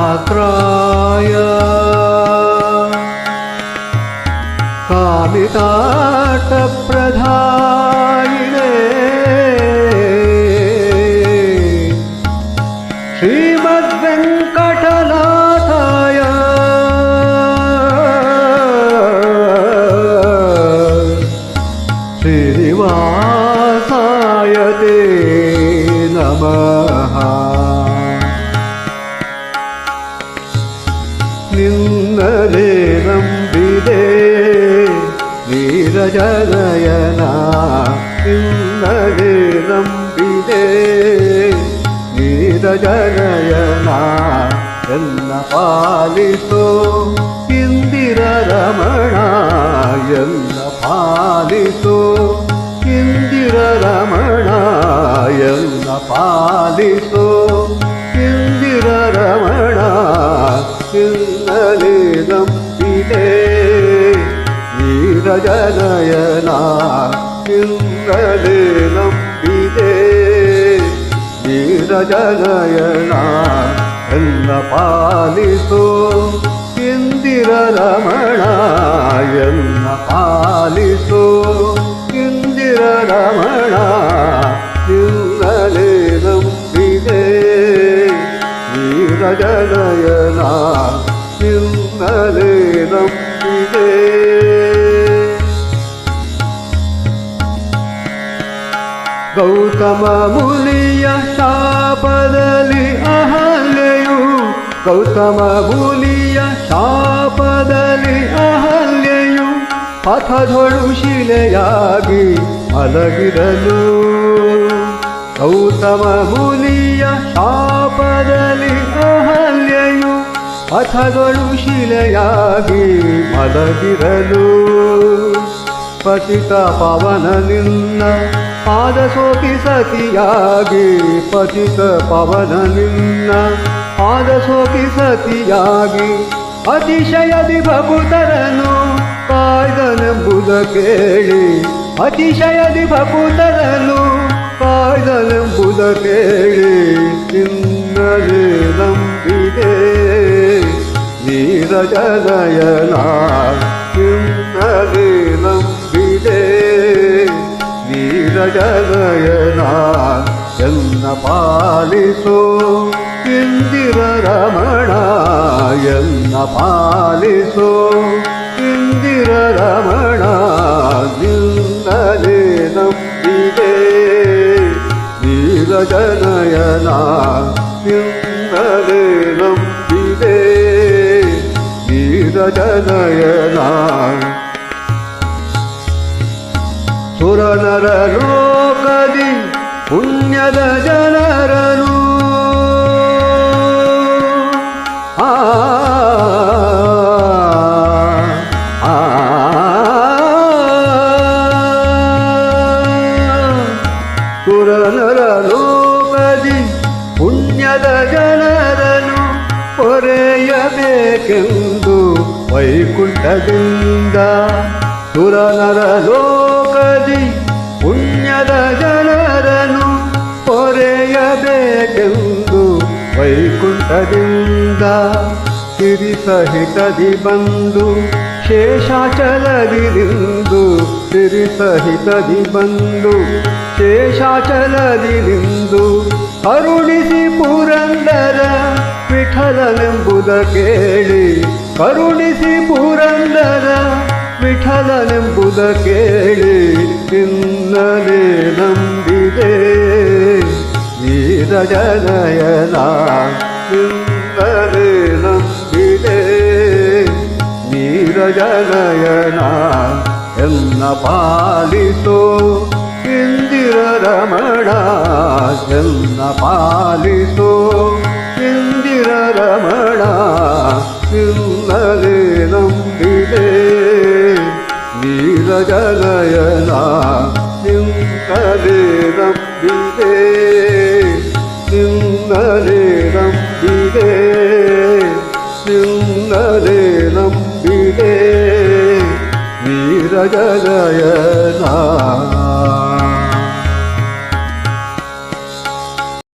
कल्याणादुदगात्राय कामिताटप्रधा നിന്നലേ നമ്പിതേ നീരജനയന നിന്നലേ നമ്പിതേ നീരജനയന എന്ന പാലിസോ ഇന്ദിരരമണ. എന്ന പാലിസോ ഇന്ദിരരമണ. ಪಾಲಿಸೋ ಇಂದಿರ ರಮಣ ಎಲ್ಲ ಪಾಲಿಸೋ ಇಂದಿರ ರಮಣ ಇಲ್ಲಲೇ ನಂಬಿದೆ ನೀರಜನಯನ ಇಲ್ಲಲೇ ನಂಬಿದೆ ನೀರಜನಯನ ಎಲ್ಲ ಪಾಲಿಸೋ ಇಂದಿರ ರಮಣ ಎಲ್ಲ ಪಾಲಿಸೋ ಇಂದಿರ ರಮಣ ಗೌತಮ ಮುನಿಯ ಶಾಪದಲ್ಲಿ ಅಹಲ್ಯೆಯು, ಗೌತಮ ಮುನಿಯ ಶಾಪದಲ್ಲಿ ಅಹಲ್ಯೆಯು ಪಥದೊಳು ಶಿಲೆಯಾಗಿ ಮಲಗಿರಲು ಗೌತಮ ಮುನಿಯ ಶಾಪದಲ್ಲಿ ಅಹಲ್ಯೆಯು ಪಥಗಳು ಶಿಲೆಯಾಗಿ ಮಲಗಿರಲು. ಪತಿತ ಪವನ ನಿನ್ನ ಪಾದ ಸೋಪಿ ಸತಿಯಾಗಿ, ಪತಿತ ಪವನ ನಿನ್ನ ಪಾದ ಸೋಪಿ ಸತಿಯಾಗಿ ಅತಿಶಯದಿ ಭಕುತರನು ಕಾಯ್ದನೆಂಬುದ ಕೇಳಿ. ಅತಿಶಯದಿ ಭಕುತರನು ಕಾಯ್ದನೆಂಬುದ ಕೇಳಿ. ನಿನ್ನಲೇ ನಂಬಿದೆ. ನೀರಜನಯನ ನಿನ್ನಲೇ ನಂಬಿದೆ ನೀರಜನಯನ ಎನ್ನ ಪಾಲಿಸೋ ಇಂದಿರ ರಮಣ ಎನ್ನ ಪಾಲಿಸೋ ಇಂದಿರ ರಮಣ ನೀರಜನಯನ ಸುರನರ ಲೋಕದಿ ಪುಣ್ಯದ ಜನರನು ಆ ಸುರನರ ಲೋಕದಿ ಪುಣ್ಯದ ಜನರನು ಹೊರೆಯಬೇಕೆಂದು ವೈಕುಂಠದಿಂದ ಸುರನರ ಲೋಕದಿ ಪುಣ್ಯದ ಜನರನು ಪೊರೆಯಬೇಕೆಂದು ವೈಕುಂಠದಿಂದ ಸಿರಿಸಹಿತದಿ ಬಂದು ಶೇಷಾಚಲದಿ ನಿಂದು ಸಿರಿಸಹಿತದಿ ಬಂದು ಶೇಷಾಚಲದಿ ಅರುಣಿಸಿ ಪುರಂದರ ವಿಠಲನೆಂಬುದ ಕೇಳಿ ಕರುಣಿಸಿ ಪುರಂದರ ವಿಠಲನೆಂಬುದ ಕೇಳಿ ನಿನ್ನಲೇ ನಂಬಿದೆ. ನೀರಜನಯನ ನಿನ್ನಲೇ ನಂಬಿದೆ. ನೀರಜನಯನ ಎನ್ನ ಪಾಲಿಸೋ ಇಂದಿರ ರಮಣ ಎನ್ನ ಪಾಲಿಸೋ ഗഗനയന നിന്നലീണം വിതേ നിന്നലീണം വിതേ നിന്നലീണം